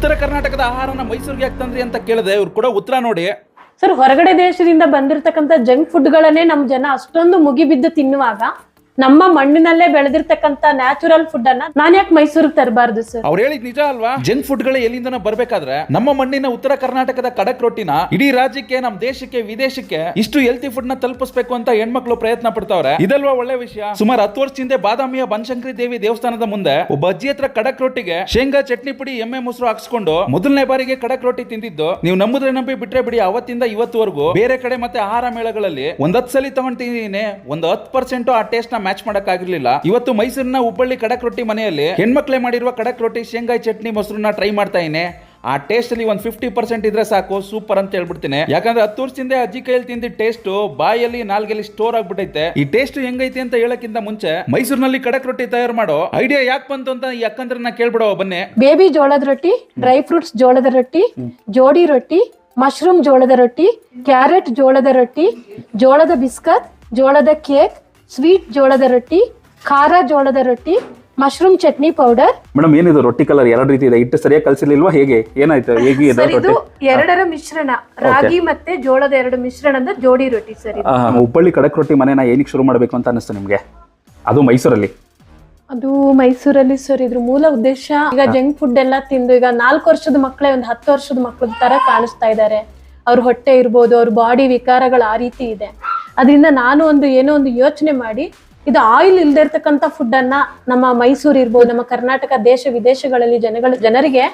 ಉತ್ತರ ಕರ್ನಾಟಕದ ಆಹಾರನ ಮೈಸೂರಿಗೆ ಯಾಕೆ ತಂದ್ರಿ ಅಂತ ಕೇಳಿದೆ. ಇವ್ರು ಕೂಡ ಉತ್ತರ ನೋಡಿ. ಸರ್, ಹೊರಗಡೆ ದೇಶದಿಂದ ಬಂದಿರತಕ್ಕಂಥ ಜಂಕ್ ಫುಡ್ಗಳನ್ನೇ ನಮ್ಮ ಜನ ಅಷ್ಟೊಂದು ಮುಗಿಬಿದ್ದು ತಿನ್ನುವಾಗ ನಮ್ಮ ಮಣ್ಣಿನಲ್ಲೇ ಬೆಳೆದಿರ್ತಕ್ಕಂತ ನ್ಯಾಚುರಲ್ ಫುಡ್ ಅನ್ನ ನಾನ್ ಯಾಕೆ ಮೈಸೂರಿಗೆ ತರಬಾರ್ದು ಸರ್ ಅವ್ರು ಹೇಳಿದ್ ನಿಜ ಅಲ್ವಾ? ಜಂಕ್ ಫುಡ್ಗಳು ಎಲ್ಲಿಂದನ ಬರ್ಬೇಕಾದ್ರೆ ನಮ್ಮ ಮಣ್ಣಿನ ಉತ್ತರ ಕರ್ನಾಟಕದ ಕಡಕ್ ರೊಟ್ಟಿನ ಇಡೀ ರಾಜ್ಯಕ್ಕೆ, ನಮ್ ದೇಶಕ್ಕೆ, ವಿದೇಶಕ್ಕೆ ಇಷ್ಟು ಹೆಲ್ತಿ ಫುಡ್ನ ತಲುಪಿಸಬೇಕು ಅಂತ ಹೆಣ್ಮಕ್ಳು ಪ್ರಯತ್ನ ಪಡ್ತಾವ್ರೆ. ಇದಲ್ವಾ ಒಳ್ಳೆ ವಿಷಯ? ಸುಮಾರು ಹತ್ತು ವರ್ಷ ಹಿಂದೆ ಬಾದಾಮಿಯ ಬನಶಂಕರಿ ದೇವಿ ದೇವಸ್ಥಾನದ ಮುಂದೆ ಒಬ್ಬ ಅಜ್ಜಿ ಹತ್ರ ಕಡಕ್ ರೊಟ್ಟಿಗೆ ಶೇಂಗಾ, ಚಟ್ನಿ ಪುಡಿ, ಎಮ್ಮೆ ಮೊಸರು ಹಾಕ್ಸ್ಕೊಂಡು ಮೊದಲನೇ ಬಾರಿಗೆ ಕಡಕ್ ರೊಟ್ಟಿ ತಿಂದಿದ್ದು. ನೀವು ನಂಬುದ್ರೆ ನಂಬಿ ಬಿಟ್ರೆ ಬಿಡಿ, ಅವತ್ತಿಂದ ಇವತ್ತುವರೆಗೂ ಬೇರೆ ಕಡೆ ಮತ್ತೆ ಆಹಾರ ಮೇಳಗಳಲ್ಲಿ ಒಂದ್ ಹತ್ತು ಸಲ ತಗೊಂಡಿದ್ದೀನಿ, ಒಂದ್ ಹತ್ತು ಪರ್ಸೆಂಟ್ ಆ ಟೇಸ್ಟ್ನ ಮ್ಯಾಚ್ ಮಾಡಕ್ ಆಗಿರ್ಲಿಲ್ಲ ಇವತ್ತು ಮೈಸೂರಿನ ಹುಬ್ಬಳ್ಳಿ ಕಡಕ್ ರೊಟ್ಟಿ ಮನೆಯಲ್ಲಿ ಹೆಣ್ಮಕ್ಳೆ ಮಾಡಿರುವ ಕಡಕ್ ರೊಟ್ಟಿ ಶೇಂಗಾ ಚಟ್ನಿ ಮೊಸರನ್ನ ಟ್ರೈ ಮಾಡ್ತಾ ಇದ್ದೀನಿ ಆ ಟೇಸ್ಟ್ ಅಲ್ಲಿ ಒಂದು ಫಿಫ್ಟಿ ಪರ್ಸೆಂಟ್ ಇದ್ರೆ ಸಾಕು ಸೂಪರ್ ಅಂತ ಹೇಳ್ಬಿಡ್ತೀನಿ. ಯಾಕಂದ್ರೆ ಹತ್ತು ವರ್ಷದಿಂದ ಅಜ್ಜಿ ಕೈಯಲ್ಲಿ ತಿಂದಿದ್ದ ಟೇಸ್ಟ್ ಬಾಯಲ್ಲಿ ನಾಲ್ಗೆಲ್ಲಿ ಸ್ಟೋರ್ ಆಗ್ಬಿಟ್ಟೈತೆ. ಈ ಟೇಸ್ಟ್ ಹೆಂಗೈತೆ ಅಂತ ಹೇಳಕ್ಕಿಂತ ಮುಂಚೆ ಮೈಸೂರಿನಲ್ಲಿ ಕಡಕ್ ರೊಟ್ಟಿ ತಯಾರು ಮಾಡೋ ಐಡಿಯಾ ಯಾಕೆ ಬಂತು ಅಂತ ಈ ಅಕ್ಕಂದ್ರನ್ನ ಕೇಳ್ಬಿಡೋ ಬನ್ನಿ. ಬೇಬಿ ಜೋಳದ ರೊಟ್ಟಿ ಡ್ರೈ ಫ್ರೂಟ್ಸ್ ಜೋಳದ ರೊಟ್ಟಿ, ಜೋಡಿ ರೊಟ್ಟಿ ಮಶ್ರೂಮ್ ಜೋಳದ ರೊಟ್ಟಿ ಕ್ಯಾರೆಟ್ ಜೋಳದ ರೊಟ್ಟಿ, ಜೋಳದ ಬಿಸ್ಕತ್, ಜೋಳದ ಕೇಕ್ ಸ್ವೀಟ್ ಜೋಳದ ರೊಟ್ಟಿ ಖಾರ ಜೋಳದ ರೊಟ್ಟಿ ಮಶ್ರೂಮ್ ಚಟ್ನಿ ಪೌಡರ್. ಮೇಡಮ್ ಏನಿದು ರೊಟ್ಟಿ ಕಲರ್ ಎರಡು ರೀತಿ ಇದೆ? ಇಟ್ಟು ಸರಿಯಾಗಿ ಕಲ್ಸಿರ್ಲಿಲ್ವಾ? ಹೇಗೆ? ಏನಾಯ್ತು? ಹೇಗೆ ಇದೆ ಸರ್ ಇದು ರೊಟ್ಟಿ? ಎರಡರ ಮಿಶ್ರಣ. ರಾಗಿ ಮತ್ತೆ ಜೋಳದ ಎರಡು ಮಿಶ್ರಣ ಅಂದ್ರೆ ಜೋಡಿ ರೊಟ್ಟಿ ಸರ್ ಇದು. ಆ, ಹುಬ್ಬಳ್ಳಿ ಕಡಕ್ ರೊಟ್ಟಿ ಮನೆನ ಏನಕ್ಕೆ ಶುರು ಮಾಡಬೇಕು ಅಂತ ಅನಿಸ್ತು ನಿಮಗೆ? ಅದು ಮೈಸೂರಲ್ಲಿ. ಅದು ಮೈಸೂರಲ್ಲಿ ಸರ್ ಇದ್ರ ಮೂಲ ಉದ್ದೇಶ ಈಗ ಜಂಕ್ ಫುಡ್ ಎಲ್ಲ ತಿಂದು ಈಗ ನಾಲ್ಕು ವರ್ಷದ ಮಕ್ಕಳೇ ಒಂದು ಹತ್ತು ವರ್ಷದ ಮಕ್ಕಳ ತರ ಕಾಣಿಸ್ತಾ ಇದ್ದಾರೆ ಅವ್ರ ಹೊಟ್ಟೆ ಇರ್ಬೋದು ಅವ್ರ ಬಾಡಿ ವಿಕಾರಗಳು ಆ ರೀತಿ ಇದೆ. ಅದರಿಂದ ನಾನು ಒಂದು ಏನೋ ಒಂದು ಯೋಚನೆ ಮಾಡಿ ಇದು ಆಯಿಲ್ ಇಲ್ದೇ ಇರ್ತಕ್ಕಂಥ ಫುಡ್ ಅನ್ನ ನಮ್ಮ ಮೈಸೂರು ಇರ್ಬೋದು ನಮ್ಮ ಕರ್ನಾಟಕ ದೇಶ ವಿದೇಶಗಳಲ್ಲಿ ಜನಗಳು ಜನರಿಗೆ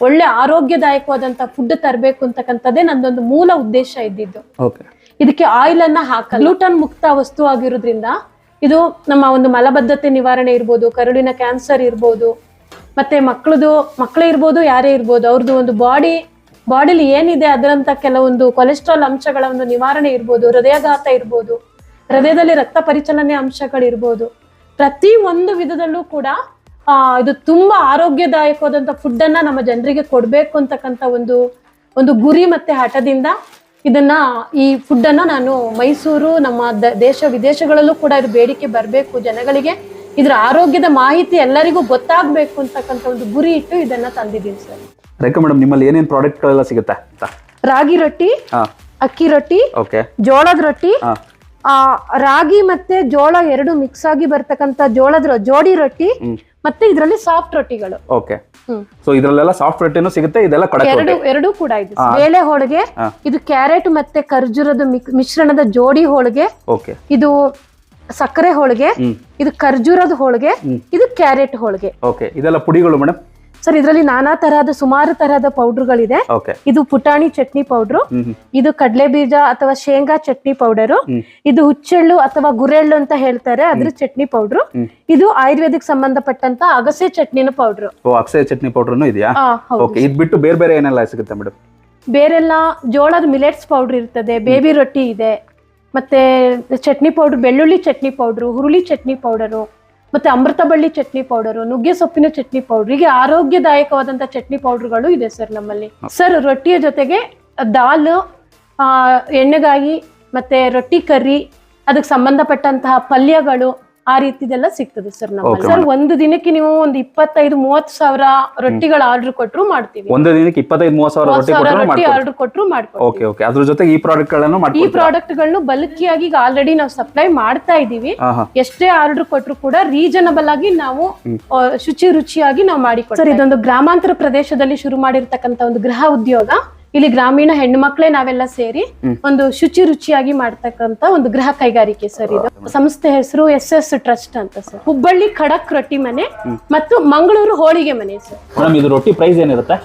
ಒಳ್ಳೆ ಆರೋಗ್ಯದಾಯಕವಾದಂತ ಫುಡ್ ತರಬೇಕು ಅಂತಕ್ಕಂಥದ್ದೇ ನಂದೊಂದು ಮೂಲ ಉದ್ದೇಶ ಇದ್ದಿದ್ದು. ಇದಕ್ಕೆ ಆಯಿಲ್ ಅನ್ನ ಹಾಕ ಗ್ಲೂಟನ್ ಮುಕ್ತ ವಸ್ತು ಆಗಿರೋದ್ರಿಂದ ಇದು ನಮ್ಮ ಒಂದು ಮಲಬದ್ಧತೆ ನಿವಾರಣೆ ಇರ್ಬೋದು ಕರುಳಿನ ಕ್ಯಾನ್ಸರ್ ಇರ್ಬೋದು ಮತ್ತೆ ಮಕ್ಕಳದು ಮಕ್ಕಳೇ ಇರ್ಬೋದು ಯಾರೇ ಇರ್ಬೋದು ಅವ್ರದ್ದು ಒಂದು ಬಾಡಿ ಬಾಡಿಲಿ ಏನಿದೆ ಅದರಂತ ಕೆಲವೊಂದು ಕೊಲೆಸ್ಟ್ರಾಲ್ ಅಂಶಗಳ ಒಂದು ನಿವಾರಣೆ ಇರ್ಬೋದು, ಹೃದಯಾಘಾತ ಇರ್ಬೋದು, ಹೃದಯದಲ್ಲಿ ರಕ್ತ ಪರಿಚಲನೆ ಅಂಶಗಳಿರ್ಬೋದು. ಪ್ರತಿ ಒಂದು ವಿಧದಲ್ಲೂ ಕೂಡ ಇದು ತುಂಬಾ ಆರೋಗ್ಯದಾಯಕವಾದಂಥ ಫುಡ್ ಅನ್ನ ನಮ್ಮ ಜನರಿಗೆ ಕೊಡ್ಬೇಕು ಅಂತಕ್ಕಂಥ ಒಂದು ಒಂದು ಗುರಿ ಮತ್ತೆ ಹಠದಿಂದ ಇದನ್ನ ಈ ಫುಡ್ ಅನ್ನ ನಾನು ಮೈಸೂರು, ನಮ್ಮ ದೇಶ ವಿದೇಶಗಳಲ್ಲೂ ಕೂಡ ಇದು ಬೇಡಿಕೆ ಬರಬೇಕು ಜನಗಳಿಗೆ. ಇದರ ಆರೋಗ್ಯದ ಮಾಹಿತಿ ಎಲ್ಲರಿಗೂ ಗೊತ್ತಾಗ್ಬೇಕು ಅಂತಕ್ಕಂಥ ಒಂದು ಗುರಿ ಇಟ್ಟು ಇದನ್ನ ತಂದಿದ್ದೀನಿ ಸರ್. ರೇಖಾ ಮೇಡಮ್ ನಿಮ್ಮಲ್ಲಿ ಏನೇನು ಪ್ರಾಡಕ್ಟ್ಗಳೆಲ್ಲ ಸಿಗುತ್ತೆ ಅಂತ? ರಾಗಿ ರೊಟ್ಟಿ ಹಾಂ. ಅಕ್ಕಿ ರೊಟ್ಟಿ ಓಕೆ ಜೋಳದ ರೊಟ್ಟಿ ಹಾಂ. ಆ ರಾಗಿ ಮತ್ತೆ ಜೋಳ ಎರಡು ಮಿಕ್ಸ್ ಆಗಿ ಬರ್ತಕ್ಕಂತ ಜೋಳದ ರೊ- ಜೋಡಿ ರೊಟ್ಟಿ ಮತ್ತೆ ಇದರಲ್ಲಿ ಸಾಫ್ಟ್ ರೊಟ್ಟಿಗಳು. Okay hmm. ಸೊ ಇದರಲ್ಲೆಲ್ಲ ಸಾಫ್ಟ್ ರೊಟ್ಟಿನೂ ಸಿಗುತ್ತೆ ಇದೆಲ್ಲ ಕಡಕ್ ಎರಡು ರೊಟ್ಟಿ ಎರಡೂ ಕೂಡ ಇದೆ. ಬೇಳೆ ಹೋಳಿಗೆ ಹಾ. ಇದು ಕ್ಯಾರೆಟ್ ಮತ್ತೆ ಖರ್ಜೂರದ ಮಿಕ್- ಮಿಶ್ರಣದ ಜೋಡಿ ಹೋಳಿಗೆ ಓಕೆ ಇದು ಸಕ್ಕರೆ ಹೋಳಿಗೆ ಹ್ಮ್. ಇದು ಖರ್ಜೂರದ ಹೋಳಿಗೆ ಇದು ಕ್ಯಾರೆಟ್ ಹೋಳಿಗೆ. ಓಕೆ ಇದೆಲ್ಲ ಪುಡಿಗಳು ಮೇಡಮ್? ಸರ್ ಇದರಲ್ಲಿ ನಾನಾ ತರಹದ ಸುಮಾರು ತರಹದ ಪೌಡರ್ಗಳಿದೆ. ಇದು ಪುಟಾಣಿ ಚಟ್ನಿ ಪೌಡ್ರು. ಇದು ಕಡಲೆ ಬೀಜ ಅಥವಾ ಶೇಂಗಾ ಚಟ್ನಿ ಪೌಡರ್. ಇದು ಹುಚ್ಚೆಳ್ಳು ಅಥವಾ ಗುರೆಳ್ಳು ಅಂತ ಹೇಳ್ತಾರೆ ಅದ್ರ ಚಟ್ನಿ ಪೌಡರ್. ಇದು ಆಯುರ್ವೇದಿಕ್ ಸಂಬಂಧಪಟ್ಟಂತ ಅಗಸೆ ಚಟ್ನಿನ ಪೌಡರ್. ಅಗಸೆ ಚಟ್ನಿ ಪೌಡ್ರನ್ನು ಇದೆಯಾ? ಆ, ಓಕೆ ಇದು ಬಿಟ್ಟು ಬೇರೆ ಬೇರೆ ಏನೆಲ್ಲ ಸಿಗುತ್ತೆ ಮೇಡಮ್? ಬೇರೆಲ್ಲ ಜೋಳದ ಮಿಲೆಟ್ಸ್ ಪೌಡರ್ ಇರ್ತದೆ ಬೇಬಿ ರೊಟ್ಟಿ ಇದೆ. ಮತ್ತೆ ಚಟ್ನಿ ಪೌಡರ್ ಬೆಳ್ಳುಳ್ಳಿ ಚಟ್ನಿ ಪೌಡರ್ ಹುರುಳಿ ಚಟ್ನಿ ಪೌಡರು. ಮತ್ತೆ ಅಮೃತ ಬಳ್ಳಿ ಚಟ್ನಿ ಪೌಡರು ನುಗ್ಗೆ ಸೊಪ್ಪಿನ ಚಟ್ನಿ ಪೌಡರ್ ಹೀಗೆ ಆರೋಗ್ಯದಾಯಕವಾದಂತ ಚಟ್ನಿ ಪೌಡರ್ಗಳು ಇದೆ ಸರ್ ನಮ್ಮಲ್ಲಿ. ಸರ್ ರೊಟ್ಟಿಯ ಜೊತೆಗೆ ದಾಲ್ ಎಣ್ಣೆಗಾಯಿ ಮತ್ತೆ ರೊಟ್ಟಿ ಕರ್ರಿ ಅದಕ್ಕೆ ಸಂಬಂಧಪಟ್ಟಂತಹ ಪಲ್ಯಗಳು ಆ ರೀತಿದೆಲ್ಲ ಸಿಗ್ತದೆ ಸರ್ ನಮ್ಗೆ ಸರ್ ಒಂದು ದಿನಕ್ಕೆ ನೀವು ಒಂದು ಇಪ್ಪತ್ತೈದು ಮೂವತ್ತು ಸಾವಿರ ರೊಟ್ಟಿಗಳ ಆರ್ಡರ್ ಕೊಟ್ಟರು ಮಾಡ್ತೀವಿ. ಒಂದು ದಿನಕ್ಕೆ ಇಪ್ಪತ್ತೈದು ಮೂವತ್ತು ಸಾವಿರ ರೊಟ್ಟಿ ಆರ್ಡರ್ ಕೊಟ್ಟರು ಮಾಡ್ತೀವಿ ಓಕೆ ಓಕೆ ಅದ್ರ ಜೊತೆಗೆ ಈ ಪ್ರಾಡಕ್ಟ್ಗಳನ್ನು ಈ ಪ್ರಾಡಕ್ಟ್ಗಳನ್ನು ಬಲ್ಕಿಯಾಗಿ ಈಗ ಆಲ್ರೆಡಿ ನಾವು ಸಪ್ಲೈ ಮಾಡ್ತಾ ಇದೀವಿ ಎಷ್ಟೇ ಆರ್ಡರ್ ಕೊಟ್ಟರು ಕೂಡ ರೀಸನಬಲ್ ಆಗಿ ನಾವು ಆ, ಶುಚಿ ರುಚಿಯಾಗಿ ನಾವು ಮಾಡಿ ಸರ್ ಇದೊಂದು ಗ್ರಾಮಾಂತರ ಪ್ರದೇಶದಲ್ಲಿ ಶುರು ಮಾಡಿರ್ತಕ್ಕಂತ ಒಂದು ಗೃಹ ಉದ್ಯೋಗ. ಇಲ್ಲಿ ಗ್ರಾಮೀಣ ಹೆಣ್ಣು ಮಕ್ಕಳೇ ನಾವೆಲ್ಲ ಸೇರಿ ಒಂದು ಶುಚಿ ರುಚಿಯಾಗಿ ಮಾಡ್ತಕ್ಕಂತ ಒಂದು ಗೃಹ ಕೈಗಾರಿಕೆ ಸರ್ ಇದು. ಸಂಸ್ಥೆ ಹೆಸರು ಎಸ್ ಎಸ್ ಟ್ರಸ್ಟ್ ಅಂತ ಸರ್. ಹುಬ್ಬಳ್ಳಿ ಖಡಕ್ ರೊಟ್ಟಿ ಮನೆ ಮತ್ತು ಮಂಗಳೂರು ಹೋಳಿಗೆ ಮನೆ ಸರ್. ಇದು ರೊಟ್ಟಿ ಪ್ರೈಸ್ ಏನಿರುತ್ತೆ?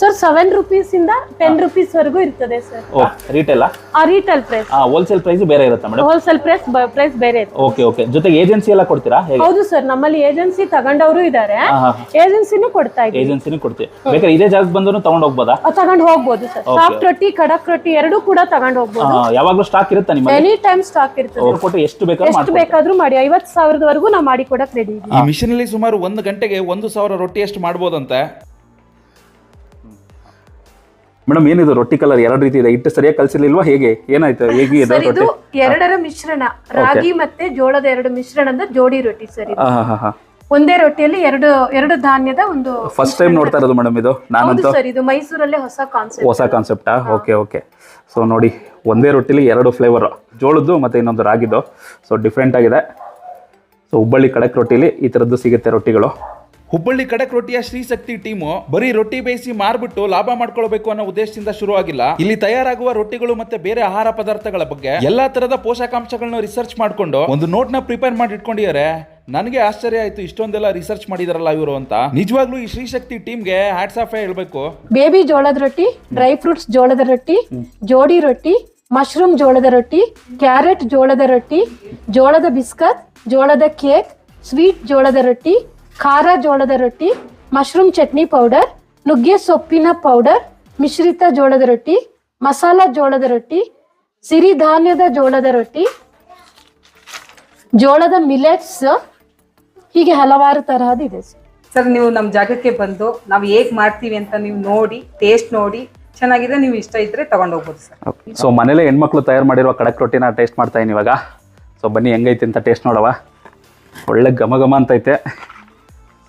ಸರ್ ಸೆವೆನ್ ರುಪೀಸ್ ಇಂದ ಟೆನ್ ರುಪೀಸ್ ವರೆಗೂ ಇರ್ತದೆ ಸರ್ ಓ ರಿಟೇಲಾ ಆ? ರೀಟೇಲ್ ಪ್ರೈಸ್ ಹೋಲ್ಸೇಲ್ ಪ್ರೈಸ್ ಬೇರೆ ಇರುತ್ತೆ ಮೇಡಮ್ ಹೋಲ್ಸೇಲ್ ಪ್ರೈಸ್ ಪ್ರೈಸ್ ಬೇರೆ ಇರುತ್ತೆ. ಓಕೆ ಓಕೆ ಜೊತೆಗೆ ಏಜೆನ್ಸಿ ಎಲ್ಲ ಕೊಡ್ತೀರಾ? ಹೌದು ಸರ್ ನಮ್ಮಲ್ಲಿ ಏಜೆನ್ಸಿ ತಗೊಂಡವರು ಇದ್ದಾರೆ ಏಜೆನ್ಸಿನು ಕೊಡ್ತಾ ಇದ್ದೀವಿ. ಏಜೆನ್ಸಿನೂ ಕೊಡ್ತೀವಿ. ಬೇಕಾದ್ರೆ ಇದೇ ಜಾಗಕ್ಕೆ ಬಂದ್ರು ತಗೊಂಡು ಹೋಗ್ಬೋದಾ? ತಗೊಂಡು ಹೋಗ್ಬೋದು ಸರ್ ಸಾಫ್ಟ್ ರೊಟ್ಟಿ ಖಡಕ್ ರೊಟ್ಟಿ ಎರಡೂ ಕೂಡ ತಗೊಂಡು ಹೋಗ್ಬೋದು. ಯಾವಾಗಲೂ ಸ್ಟಾಕ್ ಇರುತ್ತೆ ನಿಮ್ಮ ಎನಿ ಟೈಮ್ ಸ್ಟಾಕ್ ಇರುತ್ತೆ ಕೊಟ್ಟು ಎಷ್ಟು ಬೇಕಾದ್ರೂ ಎಷ್ಟು ಬೇಕಾದ್ರೂ ಮಾಡಿ. ಐವತ್ತು ಸಾವಿರದವರೆಗೂ ನಾವು ಮಾಡಿ ಕೊಡಕ್ ರೆಡಿ ಇದ್ದೀವಿ ಈ ಮಿಷನ್ ಅಲ್ಲಿ ಸುಮಾರು ಒಂದು ಗಂಟೆಗೆ ಒಂದು ಸಾವಿರ ರೊಟ್ಟಿ ಎಷ್ಟು ಮಾಡ್ಬೋದಂತೆ. ಮೇಡಮ್ ಏನಿದು? ರೊಟ್ಟಿ ಕಲರ್ ಎರಡು ರೀತಿ ಇದೆ. ಇಟ್ಟು ಸರಿಯಾಗಿ ಕಲಸಿರ್ಲಿಲ್ವಾ? ಹೇಗೆ? ಏನಾಯ್ತು? ಹೇಗೆ ಇದೆ ಸರ್ ಇದು ರೊಟ್ಟಿ? ಎರಡರ ಮಿಶ್ರಣ. ರಾಗಿ ಮತ್ತೆ ಜೋಳದ ಎರಡು ಮಿಶ್ರಣದ ಜೋಡಿ ರೊಟ್ಟಿ ಸರ್ ಇದು. ಹಾ ಹಾಂ ಹಾಂ ಒಂದೇ ರೊಟ್ಟಿಯಲ್ಲಿ ಎರಡು ಎರಡು ಧಾನ್ಯದ ಒಂದು ಫಸ್ಟ್ ಟೈಮ್ ನೋಡ್ತಾ ಇರೋದು ಮೇಡಮ್ ಇದು. ಹೌದು ನಾನಂತೂ ಸರ್ ಇದು ಮೈಸೂರಲ್ಲೇ ಹೊಸ ಕಾನ್ಸೆಪ್ಟ್ ಹೊಸ ಕಾನ್ಸೆಪ್ಟಾ ಓಕೆ ಓಕೆ ಸೊ ನೋಡಿ ಒಂದೇ ರೊಟ್ಟಿಲಿ ಎರಡು ಫ್ಲೇವರ್ ಜೋಳದ್ದು ಮತ್ತು ಇನ್ನೊಂದು ರಾಗಿದು ಸೊ ಡಿಫ್ರೆಂಟ್ ಆಗಿದೆ. ಸೊ ಹುಬ್ಬಳ್ಳಿ ಕಡಕ್ ರೊಟ್ಟಿಲಿ ಈ ಥರದ್ದು ಸಿಗುತ್ತೆ ರೊಟ್ಟಿಗಳು. ಹುಬ್ಬಳ್ಳಿ ಕಡಕ್ ರೊಟ್ಟಿಯ ಶ್ರೀಶಕ್ತಿ ಟೀಮು ಬರೀ ರೊಟ್ಟಿ ಬೇಯಿಸಿ ಮಾರ್ಬಿಟ್ಟು ಲಾಭ ಮಾಡ್ಕೊಳ್ಬೇಕು ಅನ್ನೋ ಉದ್ದೇಶದಿಂದ ಶುರುವಾಗಿಲ್ಲ. ಇಲ್ಲಿ ತಯಾರಾಗುವ ರೊಟ್ಟಿಗಳು ಮತ್ತೆ ಬೇರೆ ಆಹಾರ ಪದಾರ್ಥಗಳ ಬಗ್ಗೆ ಎಲ್ಲಾ ತರದ ಪೋಷಕಾಂಶಗಳನ್ನ ರಿಸರ್ಚ್ ಮಾಡ್ಕೊಂಡು ಒಂದು ನೋಟ್ನ ಪ್ರಿಪೇರ್ ಮಾಡಿ ಇಟ್ಕೊಂಡಿದ್ದಾರೆ. ನನಗೆ ಆಶ್ಚರ್ಯ ಆಯ್ತು ಇಷ್ಟೊಂದೆಲ್ಲ ರಿಸರ್ಚ್ ಮಾಡಿದಾರಲ್ಲ ಇವರು ಅಂತ. ನಿಜವಾಗ್ಲೂ ಈ ಶ್ರೀಶಕ್ತಿ ಟೀಮ್ಗೆ ಹ್ಯಾಟ್ಸ್ ಆಫ್ ಹೇಳ್ಬೇಕು. ಬೇಬಿ ಜೋಳದ ರೊಟ್ಟಿ ಡ್ರೈ ಫ್ರೂಟ್ಸ್ ಜೋಳದ ರೊಟ್ಟಿ ಜೋಡಿ ರೊಟ್ಟಿ ಮಶ್ರೂಮ್ ಜೋಳದ ರೊಟ್ಟಿ ಕ್ಯಾರೆಟ್ ಜೋಳದ ರೊಟ್ಟಿ ಜೋಳದ ಬಿಸ್ಕತ್ ಜೋಳದ ಕೇಕ್ ಸ್ವೀಟ್ ಜೋಳದ ರೊಟ್ಟಿ ಖಾರ ಜೋಳದ ರೊಟ್ಟಿ ಮಶ್ರೂಮ್ ಚಟ್ನಿ ಪೌಡರ್ ನುಗ್ಗೆ ಸೊಪ್ಪಿನ ಪೌಡರ್ ಮಿಶ್ರಿತ ಜೋಳದ ರೊಟ್ಟಿ ಮಸಾಲ ಜೋಳದ ರೊಟ್ಟಿ ಸಿರಿಧಾನ್ಯದ ಜೋಳದ ರೊಟ್ಟಿ ಜೋಳದ ಮಿಲೆಟ್ಸ್ ಹೀಗೆ ಹಲವಾರು ತರಹದ ಇದೆ ಸರ್. ನೀವು ನಮ್ಮ ಜಾಗಕ್ಕೆ ಬಂದು ನಾವು ಹೇಗೆ ಮಾಡ್ತೀವಿ ಅಂತ ನೀವು ನೋಡಿ ಟೇಸ್ಟ್ ನೋಡಿ ಚೆನ್ನಾಗಿದೆ ನೀವು ಇಷ್ಟ ಇದ್ರೆ ತಗೊಂಡೋಗ್ಬೋದು ಸರ್. ಸೊ ಮನೇಲೆ ಹೆಣ್ಮಕ್ಳು ತಯಾರು ಮಾಡಿರುವ ಕಡಕ್ ರೊಟ್ಟಿನ ಟೇಸ್ಟ್ ಮಾಡ್ತಾ ಇವಾಗ. ಸೊ ಬನ್ನಿ ಹೆಂಗೈತೆ ಅಂತ ಟೇಸ್ಟ್ ನೋಡವ ಒಳ್ಳೆ ಘಮ ಘಮ ಅಂತೈತೆ.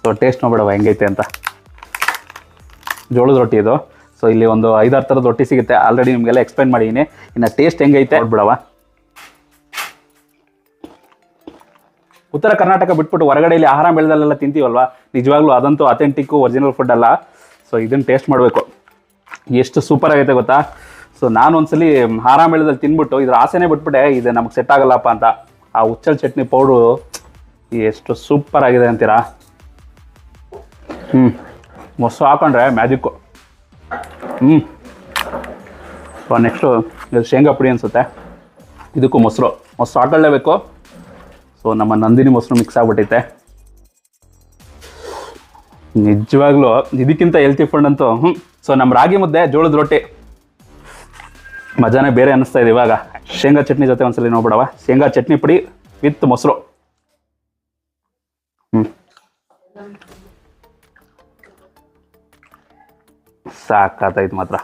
ಸೊ ಟೇಸ್ಟ್ ನೋಡ್ಬಿಡವ ಹೆಂಗೈತೆ ಅಂತ. ಜೋಳದ ರೊಟ್ಟಿ ಇದು. ಸೊ ಇಲ್ಲಿ ಒಂದು ಐದಾರು ಥರದ ರೊಟ್ಟಿ ಸಿಗುತ್ತೆ. ಆಲ್ರೆಡಿ ನಿಮಗೆಲ್ಲ ಎಕ್ಸ್ಪ್ಲೈನ್ ಮಾಡಿದ್ದೀನಿ ಇನ್ನು ಟೇಸ್ಟ್ ಹೆಂಗೈತೆ ನೋಡ್ಬಿಡವ ಉತ್ತರ ಕರ್ನಾಟಕ ಬಿಟ್ಬಿಟ್ಟು ಹೊರಗಡೆ ಇಲ್ಲಿ ಆಹಾರ ಬೆಳೆದಲ್ಲೆಲ್ಲ ತಿಂತೀವಲ್ವಾ? ನಿಜವಾಗ್ಲೂ ಅದಂತೂ ಅಥೆಂಟಿಕ್ಕು ಒರಿಜಿನಲ್ ಫುಡ್ ಅಲ್ಲ. ಸೊ ಇದನ್ನು ಟೇಸ್ಟ್ ಮಾಡಬೇಕು. ಎಷ್ಟು ಸೂಪರ್ ಆಗೈತೆ ಗೊತ್ತಾ? ಸೊ ನಾನು ಒಂದ್ಸಲಿ ಆಹಾರ ಮೇಳದಲ್ಲಿ ತಿನ್ಬಿಟ್ಟು ಇದ್ರ ಆಸೆನೇ ಬಿಟ್ಬಿಟ್ಟೆ, ಇದು ನಮ್ಗೆ ಸೆಟ್ ಆಗಲ್ಲಪ್ಪ ಅಂತ. ಆ ಉಚ್ಚಲ್ ಚಟ್ನಿ ಪೌಡ್ರು ಎಷ್ಟು ಸೂಪರ್ ಆಗಿದೆ ಅಂತೀರಾ? ಹ್ಞೂ ಮೊಸರು ಹಾಕೊಂಡ್ರೆ ಮ್ಯಾಜಿಕ್ಕು ಹ್ಞೂ ಸೊ ನೆಕ್ಸ್ಟು ಇದು ಶೇಂಗಾ ಪುಡಿ ಅನಿಸುತ್ತೆ. ಇದಕ್ಕೂ ಮೊಸರು. ಮೊಸರು ಹಾಕೊಳ್ಳೇಬೇಕು. ಸೊ ನಮ್ಮ ನಂದಿನಿ ಮೊಸರು ಮಿಕ್ಸ್ ಆಗ್ಬಿಟ್ಟೈತೆ. ನಿಜವಾಗ್ಲೂ ಇದಕ್ಕಿಂತ ಹೆಲ್ತಿ ಫುಡ್ ಅಂತೂ ಹ್ಞೂ ಸೊ ನಮ್ಮ ರಾಗಿ ಮುದ್ದೆ, ಜೋಳದ ರೊಟ್ಟಿ. ಮಜಾನೇ ಬೇರೆ ಅನ್ನಿಸ್ತಾ ಇದೆ ಇವಾಗ. ಶೇಂಗಾ ಚಟ್ನಿ ಜೊತೆ ಒಂದ್ಸಲಿ ನೋಡ್ಬಿಡವ. ಶೇಂಗಾ ಚಟ್ನಿ ಪುಡಿ ವಿತ್ ಮೊಸರು. ಸಾಕಾತೈತೆ ಮಾತ್ರ.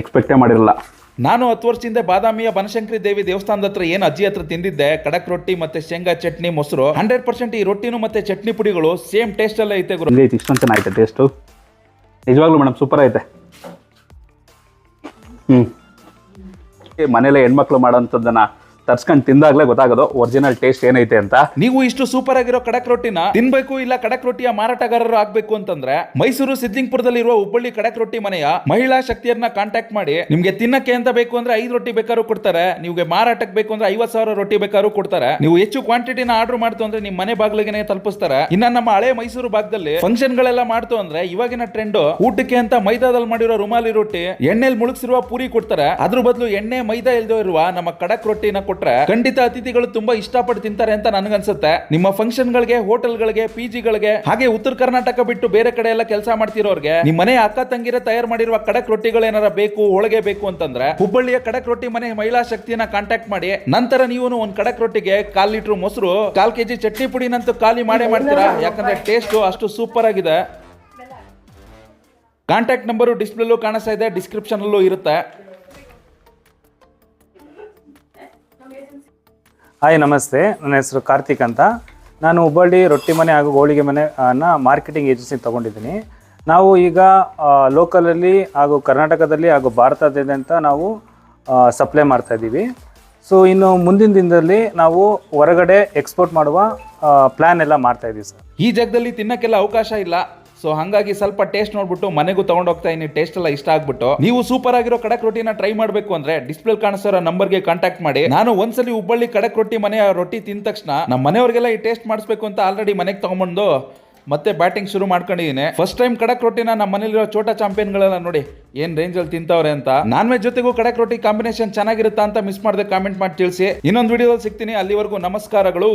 ಎಕ್ಸ್ಪೆಕ್ಟೇ ಮಾಡಿರಲ್ಲ. ನಾನು ಹತ್ತು ವರ್ಷದಿಂದ ಬಾದಾಮಿಯ ಬನಶಂಕರಿ ದೇವಿ ದೇವಸ್ಥಾನದ ಹತ್ರ ಏನು ಅಜ್ಜಿ ಹತ್ರ ತಿಂದಿದ್ದೆ ಕಡಕ್ ರೊಟ್ಟಿ ಮತ್ತೆ ಶೇಂಗಾ ಚಟ್ನಿ ಮೊಸರು ಹಂಡ್ರೆಡ್ ಪರ್ಸೆಂಟ್ ಈ ರೊಟ್ಟಿನೂ ಮತ್ತೆ ಚಟ್ನಿ ಪುಡಿಗಳು ಸೇಮ್ ಟೇಸ್ಟ್ ಅಲ್ಲೇ ಐತೆ ಗುರು. ಹೆಂಗೈತೆ ಇಷ್ಟೊಂದು ಚೆನ್ನಾಗೈತೆ ಟೇಸ್ಟು ನಿಜವಾಗ್ಲೂ ಮೇಡಮ್ ಸೂಪರ್ ಐತೆ ಹ್ಞೂ ಮನೇಲೆ ಹೆಣ್ಮಕ್ಳು ಮಾಡೋಂಥದ್ದನ್ನ ತರ್ಸ್ಕೊಂಡು ತಿಂದಾಗ್ಲೇ ಗೊತ್ತಾಗೋದು ಒರಿಜಿನಲ್ ಟೇಸ್ಟ್ ಏನೈತೆ ಅಂತ. ನೀವು ಇಷ್ಟು ಸೂಪರ್ ಆಗಿರೋ ಕಡಕ್ ರೊಟ್ಟಿನ ತಿನ್ಬೇಕು ಇಲ್ಲ ಕಡಕ್ ರೊಟ್ಟಿಯ ಮಾರಾಟಗಾರರು ಆಗ್ಬೇಕು ಅಂತಂದ್ರೆ ಮೈಸೂರು ಸಿದ್ದಿಂಗ್ಪುರದಲ್ಲಿ ಇರುವ ಹುಬ್ಬಳ್ಳಿ ಕಡಕ್ ರೊಟ್ಟಿ ಮನೆಯ ಮಹಿಳಾ ಶಕ್ತಿಯನ್ನ ಕಾಂಟ್ಯಾಕ್ಟ್ ಮಾಡಿ ನಿಮ್ಗೆ ತಿನ್ನಕ್ಕೆ ಅಂತ ಬೇಕು ಅಂದ್ರೆ ಐದು ರೊಟ್ಟಿ ಬೇಕಾದ್ರೂ ಕೊಡ್ತಾರೆ, ನಿಮ್ಗೆ ಮಾರಾಟಕ್ಕೆ ಬೇಕು ಅಂದ್ರೆ ಐವತ್ ಸಾವಿರ ರೊಟ್ಟಿ ಬೇಕಾದ್ರೂ ಕೊಡ್ತಾರೆ, ನೀವು ಹೆಚ್ಚು ಕ್ವಾಂಟಿಟಿನ ಆರ್ಡರ್ ಮಾಡ್ತು ಅಂದ್ರೆ ನಿಮ್ ಮನೆ ಬಾಗಿಲಿಗೆ ತಲುಪಿಸ್ತಾರೆ. ಇನ್ನ ನಮ್ಮ ಹಳೆ ಮೈಸೂರು ಭಾಗದಲ್ಲಿ ಫಂಕ್ಷನ್ ಗಳೆಲ್ಲ ಮಾಡ್ತು ಅಂದ್ರೆ ಇವಾಗಿನ ಟ್ರೆಂಡ್ ಊಟಕ್ಕೆ ಅಂತ ಮೈದಾದಲ್ಲಿ ಮಾಡಿರೋ ರುಮಾಲಿ ರೊಟ್ಟಿ, ಎಣ್ಣೆಲಿ ಮುಳುಗಿಸಿರುವ ಪೂರಿ ಕೊಡ್ತಾರೆ, ಅದ್ರ ಬದಲು ಎಣ್ಣೆ ಮೈದಾ ಇಲ್ದೇ ಇರುವ ನಮ್ಮ ಕಡಕ್ ರೊಟ್ಟಿನ ಕೊಟ್ರೆ ಖಂಡಿತ ಅತಿಥಿಗಳು ತುಂಬಾ ಇಷ್ಟಪಟ್ಟು ತಿಂತಾರೆ ಅಂತ ನನಗನ್ಸುತ್ತೆ. ನಿಮ್ಮ ಫಂಕ್ಷನ್ ಗಳಿಗೆ ಹೋಟೆಲ್ಗಳಿಗೆ ಪಿಜಿ ಗಳಿಗೆ ಹಾಗೆ ಉತ್ತರ ಕರ್ನಾಟಕ ಬಿಟ್ಟು ಬೇರೆ ಕಡೆ ಎಲ್ಲ ಕೆಲಸ ಮಾಡ್ತಿರೋರ್ಗೆ ನಿಮ್ಮ ಮನೆ ಅಕ್ಕ ತಂಗಿರ ತಯಾರು ಮಾಡಿರುವ ಕಡಕ್ ರೊಟ್ಟಿಗಳು ಏನಾರ ಬೇಕು ಹೋಳಿಗೆ ಬೇಕು ಅಂತಂದ್ರೆ ಹುಬ್ಬಳ್ಳಿಯ ಕಡಕ್ ರೊಟ್ಟಿ ಮನೆ ಮಹಿಳಾ ಶಕ್ತಿಯನ್ನ ಕಾಂಟ್ಯಾಕ್ಟ್ ಮಾಡಿ ನಂತರ ನೀವು ಒಂದ್ ಕಡಕ್ ರೊಟ್ಟಿಗೆ ಕಾಲ್ ಲೀಟರ್ ಮೊಸರು ಕಾಲ್ ಕೆಜಿ ಚಟ್ನಿ ಪುಡಿನಂತೂ ಖಾಲಿ ಮಾಡೇ ಮಾಡ್ತೀರಾ? ಯಾಕಂದ್ರೆ ಟೇಸ್ಟ್ ಅಷ್ಟು ಸೂಪರ್ ಆಗಿದೆ. ಕಾಂಟ್ಯಾಕ್ಟ್ ನಂಬರು ಡಿಸ್ಪ್ಲೇಲ್ಲೂ ಕಾಣಿಸ್ತಾ ಇದೆ ಡಿಸ್ಕ್ರಿಪ್ಷನ್ ಅಲ್ಲೂ ಇರುತ್ತೆ. ಹಾಯ್ ನಮಸ್ತೆ. ನನ್ನ ಹೆಸರು ಕಾರ್ತಿಕ್ ಅಂತ. ನಾನು ಹುಬ್ಬಳ್ಳಿ ರೊಟ್ಟಿ ಮನೆ ಹಾಗೂ ಹೋಳಿಗೆ ಮನೆ ಅನ್ನ ಮಾರ್ಕೆಟಿಂಗ್ ಏಜೆನ್ಸಿ ತೊಗೊಂಡಿದ್ದೀನಿ. ನಾವು ಈಗ ಲೋಕಲಲ್ಲಿ ಹಾಗೂ ಕರ್ನಾಟಕದಲ್ಲಿ ಹಾಗೂ ಭಾರತದಾದ್ಯಂತ ನಾವು ಸಪ್ಲೈ ಮಾಡ್ತಾ ಇದ್ದೀವಿ. ಸೊ ಇನ್ನು ಮುಂದಿನ ದಿನದಲ್ಲಿ ನಾವು ಹೊರಗಡೆ ಎಕ್ಸ್ಪೋರ್ಟ್ ಮಾಡುವ ಪ್ಲ್ಯಾನ್ ಎಲ್ಲ ಮಾಡ್ತಾ ಇದ್ದೀವಿ ಸರ್ ಈ ಜಾಗದಲ್ಲಿ ತಿನ್ನಕ್ಕೆಲ್ಲ ಅವಕಾಶ ಇಲ್ಲ. ಸೊ ಹಂಗಾಗಿ ಸ್ವಲ್ಪ ಟೇಸ್ಟ್ ನೋಡ್ಬಿಟ್ಟು ಮನೆಗೂ ಹೋಗ್ತಾ ಇದೀನಿ. ಟೇಸ್ಟ್ ಎಲ್ಲ ಇಷ್ಟ ಆಗ್ಬಿಟ್ಟು. ನೀವು ಸೂಪರ್ ಆಗಿರೋ ಕಡಕ್ ರೊಟ್ಟಿನ ಟ್ರೈ ಮಾಡಬೇಕು ಅಂದ್ರೆ ಡಿಸ್ಪ್ಲೇ ಕಾಣಿಸೋ ನಂಬರ್ಗೆ ಕಾಂಟ್ಯಾಕ್ಟ್ ಮಾಡಿ. ನಾನು ಒಂದ್ಸಲಿ ಹುಬ್ಬಳ್ಳಿ ಕಡಕ್ ರೊಟ್ಟಿ ಮನೆಯ ರೊಟ್ಟಿ ತಿಂದ ತಕ್ಷಣ ನಮ್ಮ ಮನೆಯವರಿಗೆಲ್ಲ ಈ ಟೇಸ್ಟ್ ಮಾಡಿಸ್ಬೇಕು ಅಂತ ಆಲ್ರೆಡಿ ಮನೆಗೆ ತಗೊಂಬಂದು ಮತ್ತೆ ಬ್ಯಾಟಿಂಗ್ ಶುರು ಮಾಡ್ಕೊಂಡಿದ್ದೀನಿ ಫಸ್ಟ್ ಟೈಮ್ ಕಡಕ್ ರೊಟ್ಟಿನ ನಮ್ಮ ಮನೇಲಿರೋ ಚೋಟ ಚಾಂಪಿಯನ್ಗಳೆಲ್ಲ ನೋಡಿ ಏನ್ ರೇಂಜ್ ಅಲ್ಲಿ ತಿಂತವ್ರೆ ಅಂತ. ನಾನ್ ವೆಜ್ ಜೊತೆಗೂ ಕಡಕ್ ರೊಟ್ಟಿ ಕಾಂಬಿನೇಷನ್ ಚೆನ್ನಾಗಿರುತ್ತಾ ಅಂತ ಮಿಸ್ ಮಾಡದೆ ಕಾಮೆಂಟ್ ಮಾಡಿ ತಿಳಿಸಿ. ಇನ್ನೊಂದು ವಿಡಿಯೋದಲ್ಲಿ ಸಿಗ್ತೀನಿ. ಅಲ್ಲಿವರೆಗೂ ನಮಸ್ಕಾರಗಳು.